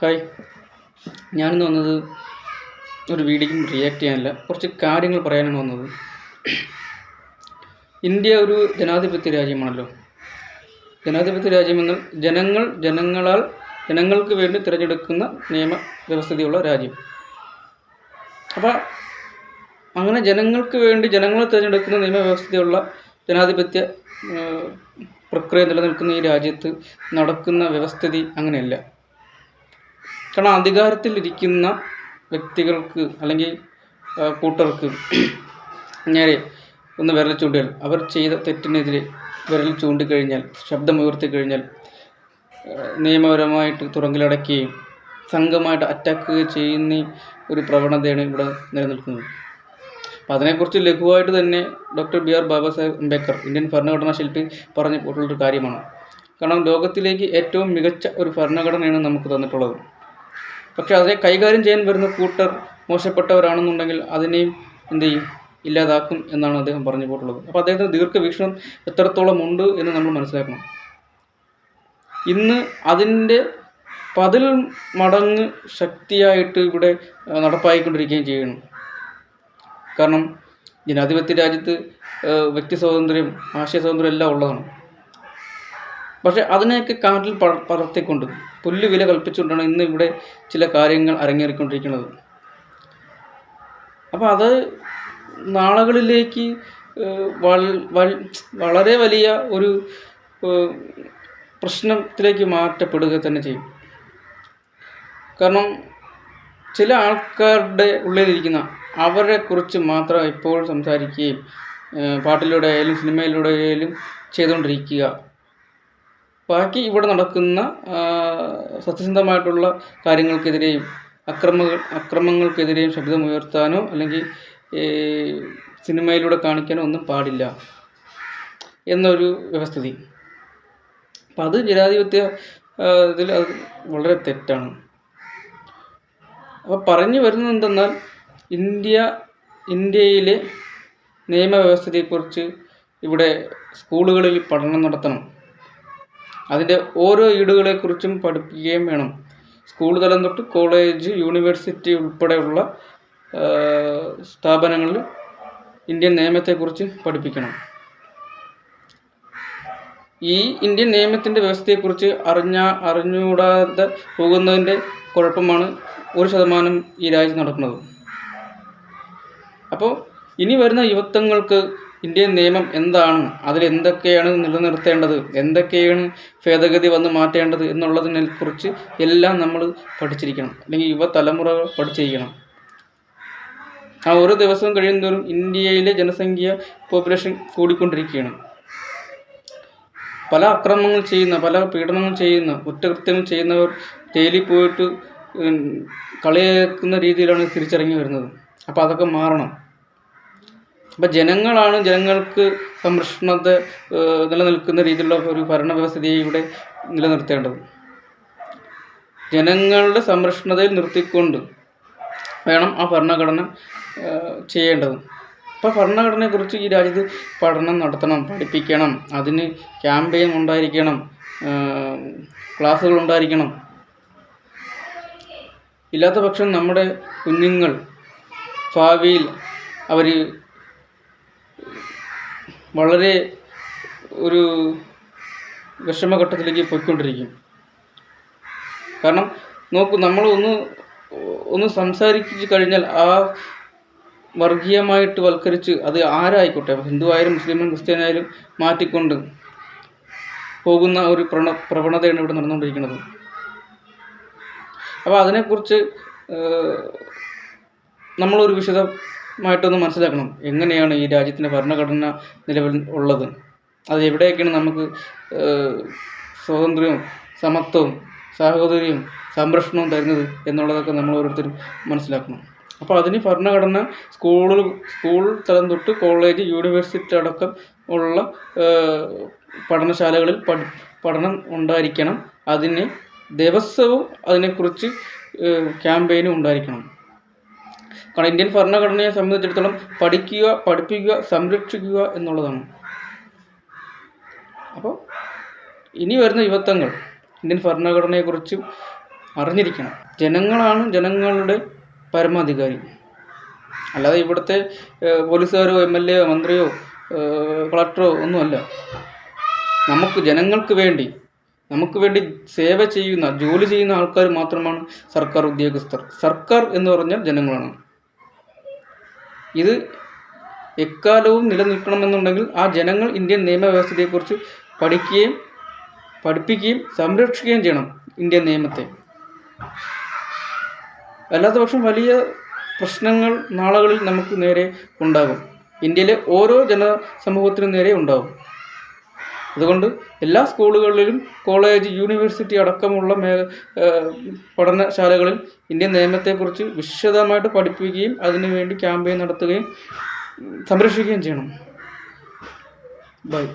Hi. ഞാനിന്ന് വന്നത് ഒരു വീഡിയോയ്ക്കും റിയാക്ട് ചെയ്യാനല്ല കുറച്ച് കാര്യങ്ങൾ പറയാനാണ് വന്നത്. ഇന്ത്യ ഒരു ജനാധിപത്യ രാജ്യമാണല്ലോ. ജനാധിപത്യ രാജ്യമെന്നാൽ ജനങ്ങൾ ജനങ്ങളാൽ ജനങ്ങൾക്ക് വേണ്ടി തിരഞ്ഞെടുക്കുന്ന നിയമ വ്യവസ്ഥതയുള്ള രാജ്യം. അപ്പോൾ അങ്ങനെ ജനങ്ങൾക്ക് വേണ്ടി ജനങ്ങളെ തിരഞ്ഞെടുക്കുന്ന നിയമ നിയമവ്യവസ്ഥയുള്ള ജനാധിപത്യ പ്രക്രിയ നിലനിൽക്കുന്ന ഈ രാജ്യത്ത് നടക്കുന്ന വ്യവസ്ഥിതി അങ്ങനെയല്ല. കാരണം അധികാരത്തിൽ ഇരിക്കുന്ന വ്യക്തികൾക്ക് അല്ലെങ്കിൽ കൂട്ടർക്ക് നേരെ ഒന്ന് വിരൽ ചൂണ്ടിയാൽ അവർ ചെയ്ത തെറ്റിനെതിരെ വിരൽ ചൂണ്ടിക്കഴിഞ്ഞാൽ ശബ്ദമുയർത്തി കഴിഞ്ഞാൽ നിയമപരമായിട്ട് തുറങ്കിലടക്കുകയും സംഘമായിട്ട് അറ്റാക്ക് ചെയ്യുന്ന ഒരു പ്രവണതയാണ് ഇവിടെ നിലനിൽക്കുന്നത്. അപ്പം അതിനെക്കുറിച്ച് ലഘുവായിട്ട് തന്നെ doctor B R Baba Saheb Ambedkar Indian ഭരണഘടനാ ശില്പി പറഞ്ഞു പോയിട്ടുള്ളൊരു കാര്യമാണ്. കാരണം ലോകത്തിലേക്ക് ഏറ്റവും മികച്ച ഒരു ഭരണഘടനയാണ് നമുക്ക് തന്നിട്ടുള്ളത്. പക്ഷെ അതിനെ കൈകാര്യം ചെയ്യാൻ വരുന്ന കൂട്ടർ മോശപ്പെട്ടവരാണെന്നുണ്ടെങ്കിൽ അതിനെയും എന്ത് ചെയ്യും? ഇല്ലാതാക്കും എന്നാണ് അദ്ദേഹം പറഞ്ഞു പോയിട്ടുള്ളത്. അപ്പോൾ അദ്ദേഹത്തിന് ദീർഘവീക്ഷണം എത്രത്തോളം ഉണ്ട് എന്ന് നമ്മൾ മനസ്സിലാക്കണം. ഇന്ന് അതിന്റെ പതിൽ മടങ്ങ് ശക്തിയായിട്ട് ഇവിടെ നടപ്പായിക്കൊണ്ടിരിക്കുകയും ചെയ്യണം കാരണം ജനാധിപത്യ രാജ്യത്ത് വ്യക്തി സ്വാതന്ത്ര്യം ആശയ സ്വാതന്ത്ര്യം എല്ലാം ഉള്ളതാണ്. പക്ഷെ അതിനെയൊക്കെ കാറ്റിൽ പറത്തിക്കൊണ്ട് പുല്ല് വില കൽപ്പിച്ചുകൊണ്ടാണ് ഇന്ന് ഇവിടെ ചില കാര്യങ്ങൾ അരങ്ങേറിക്കൊണ്ടിരിക്കുന്നത്. അപ്പോൾ അത് നാളുകളിലേക്ക് വളരെ വലിയ ഒരു പ്രശ്നത്തിലേക്ക് മാറ്റപ്പെടുക തന്നെ ചെയ്യും. കാരണം ചില ആൾക്കാരുടെ ഉള്ളിലിരിക്കുന്ന അവരെ കുറിച്ച് മാത്രം ഇപ്പോൾ സംസാരിക്കുകയും പാട്ടിലൂടെ ആയാലും സിനിമയിലൂടെ ആയാലും ചെയ്തുകൊണ്ടിരിക്കുക. ബാക്കി ഇവിടെ നടക്കുന്ന സത്യസന്ധമായിട്ടുള്ള കാര്യങ്ങൾക്കെതിരെയും അക്രമ അക്രമങ്ങൾക്കെതിരെയും ശബ്ദമുയർത്താനോ അല്ലെങ്കിൽ സിനിമയിലൂടെ കാണിക്കാനോ ഒന്നും പാടില്ല എന്നൊരു വ്യവസ്ഥിതി. അപ്പം അത് ജനാധിപത്യ ഇതിൽ അത് വളരെ തെറ്റാണ്. അപ്പോൾ പറഞ്ഞു വരുന്നത് എന്തെന്നാൽ ഇന്ത്യ ഇന്ത്യയിലെ നിയമവ്യവസ്ഥയെക്കുറിച്ച് ഇവിടെ സ്കൂളുകളിൽ പഠനം നടത്തണം. അതിന്റെ ഓരോ ഈടുകളെക്കുറിച്ചും പഠിപ്പിക്കുകയും വേണം. സ്കൂൾ തലം തൊട്ട് കോളേജ് യൂണിവേഴ്സിറ്റി ഉൾപ്പെടെയുള്ള സ്ഥാപനങ്ങളിൽ ഇന്ത്യൻ നിയമത്തെക്കുറിച്ച് പഠിപ്പിക്കണം. ഈ ഇന്ത്യൻ നിയമത്തിന്റെ വ്യവസ്ഥയെക്കുറിച്ച് അറിഞ്ഞ അറിഞ്ഞുകൂടാതെ പോകുന്നതിന്റെ കുഴപ്പമാണ് ഒരു ശതമാനം ഈ രാജ്യത്ത് നടക്കുന്നത് അപ്പോൾ ഇനി വരുന്ന യുവത്വങ്ങൾക്ക് ഇന്ത്യൻ നിയമം എന്താണ്? അതിൽ എന്തൊക്കെയാണ് നിലനിർത്തേണ്ടത്? എന്തൊക്കെയാണ് ഭേദഗതി വന്ന് മാറ്റേണ്ടത് എന്നുള്ളതിനെ കുറിച്ച് എല്ലാം നമ്മൾ പഠിച്ചിരിക്കണം. അല്ലെങ്കിൽ യുവതലമുറ പഠിച്ചിരിക്കണം. ആ ഓരോ ദിവസവും കഴിയുന്തോറും ഇന്ത്യയിലെ ജനസംഖ്യ പോപ്പുലേഷൻ കൂടിക്കൊണ്ടിരിക്കുകയാണ്. പല അക്രമങ്ങൾ ചെയ്യുന്ന പല പീഡനങ്ങൾ ചെയ്യുന്ന കുറ്റകൃത്യങ്ങൾ ചെയ്യുന്നവർ ജയിലിൽ പോയിട്ട് കളിയാക്കുന്ന രീതിയിലാണ് തിരിച്ചിറങ്ങി വരുന്നത്. അപ്പോൾ അതൊക്കെ മാറണം. അപ്പം ജനങ്ങളാണ് ജനങ്ങൾക്ക് സംരക്ഷണത്തെ നിലനിൽക്കുന്ന രീതിയിലുള്ള ഒരു ഭരണ വ്യവസ്ഥിതിയെ ഇവിടെ നിലനിർത്തേണ്ടത്. ജനങ്ങളുടെ സംരക്ഷണതയിൽ നിർത്തിക്കൊണ്ട് വേണം ആ ഭരണഘടന ചെയ്യേണ്ടത്. അപ്പോൾ ഭരണഘടനയെക്കുറിച്ച് ഈ രാജ്യത്ത് പഠനം നടത്തണം പഠിപ്പിക്കണം അതിന് ക്യാമ്പയിൻ ഉണ്ടായിരിക്കണം ക്ലാസ്സുകൾ ഉണ്ടായിരിക്കണം. ഇല്ലാത്ത പക്ഷം നമ്മുടെ കുഞ്ഞുങ്ങൾ ഭാവിയിൽ അവർ വളരെ ഒരു വിഷമഘട്ടത്തിലേക്ക് പോയിക്കൊണ്ടിരിക്കും. കാരണം നോക്കൂ നമ്മൾ ഒന്ന് ഒന്ന് സംസാരിച്ച് കഴിഞ്ഞാൽ ആ വർഗീയമായിട്ട് വൽക്കരിച്ച് അത് ആരായിക്കോട്ടെ? ഹിന്ദു ആയാലും മുസ്ലിം ക്രിസ്ത്യാനായാലും മാറ്റിക്കൊണ്ട് പോകുന്ന ഒരു പ്രവണ പ്രവണതയാണ് ഇവിടെ നടന്നുകൊണ്ടിരിക്കുന്നത്. അപ്പോൾ അതിനെക്കുറിച്ച് നമ്മളൊരു നമ്മളൊരു വിശദമായിട്ടൊന്ന് മനസ്സിലാക്കണം എങ്ങനെയാണ് ഈ രാജ്യത്തിന്റെ ഭരണഘടന നിലവിൽ ഉള്ളത്. അത് എവിടെയൊക്കെയാണ് നമുക്ക് സ്വാതന്ത്ര്യവും സമത്വവും സാഹോദര്യവും സംരക്ഷണവും തരുന്നത് എന്നുള്ളതൊക്കെ നമ്മൾ ഓരോരുത്തരും മനസ്സിലാക്കണം. അപ്പോൾ അതിന് ഭരണഘടന സ്കൂളിൽ സ്കൂൾ തലം തൊട്ട് കോളേജ് യൂണിവേഴ്സിറ്റി അടക്കം ഉള്ള പഠനശാലകളിൽ പഠി പഠനം ഉണ്ടായിരിക്കണം. അതിന് ദിവസവും അതിനെക്കുറിച്ച് ക്യാമ്പയിനും ഉണ്ടായിരിക്കണം. കാരണം ഇന്ത്യൻ ഭരണഘടനയെ സംബന്ധിച്ചിടത്തോളം പഠിക്കുക പഠിപ്പിക്കുക സംരക്ഷിക്കുക എന്നുള്ളതാണ്. അപ്പോൾ ഇനി വരുന്ന യുവത്വങ്ങൾ ഇന്ത്യൻ ഭരണഘടനയെക്കുറിച്ചും അറിഞ്ഞിരിക്കണം. ജനങ്ങളാണ് ജനങ്ങളുടെ പരമാധികാരി. അല്ലാതെ ഇവിടുത്തെ പോലീസുകാരോ എം എൽ എയോ മന്ത്രിയോ കളക്ടറോ ഒന്നുമല്ല. നമുക്ക് ജനങ്ങൾക്ക് വേണ്ടി നമുക്ക് വേണ്ടി സേവ ചെയ്യുന്ന ജോലി ചെയ്യുന്ന ആൾക്കാർ മാത്രമാണ് സർക്കാർ ഉദ്യോഗസ്ഥർ. സർക്കാർ എന്ന് പറഞ്ഞാൽ ജനങ്ങളാണ്. ഇത് എക്കാലവും നിലനിൽക്കണമെന്നുണ്ടെങ്കിൽ ആ ജനങ്ങൾ ഇന്ത്യൻ നിയമവ്യവസ്ഥയെക്കുറിച്ച് പഠിക്കുകയും പഠിപ്പിക്കുകയും സംരക്ഷിക്കുകയും ചെയ്യണം ഇന്ത്യൻ നിയമത്തെ. അല്ലാത്ത പക്ഷം വലിയ പ്രശ്നങ്ങൾ നാളുകളിൽ നമുക്ക് നേരെ ഉണ്ടാകും. ഇന്ത്യയിലെ ഓരോ ജനസമൂഹത്തിനും നേരെ ഉണ്ടാകും. അതുകൊണ്ട് എല്ലാ സ്കൂളുകളിലും കോളേജ് യൂണിവേഴ്സിറ്റി അടക്കമുള്ള മേ പഠനശാലകളിൽ ഇന്ത്യൻ നിയമത്തെക്കുറിച്ച് വിശദമായിട്ട് പഠിപ്പിക്കുകയും അതിനുവേണ്ടി ക്യാമ്പയിൻ നടത്തുകയും സംരക്ഷിക്കുകയും ചെയ്യണം. ബൈ.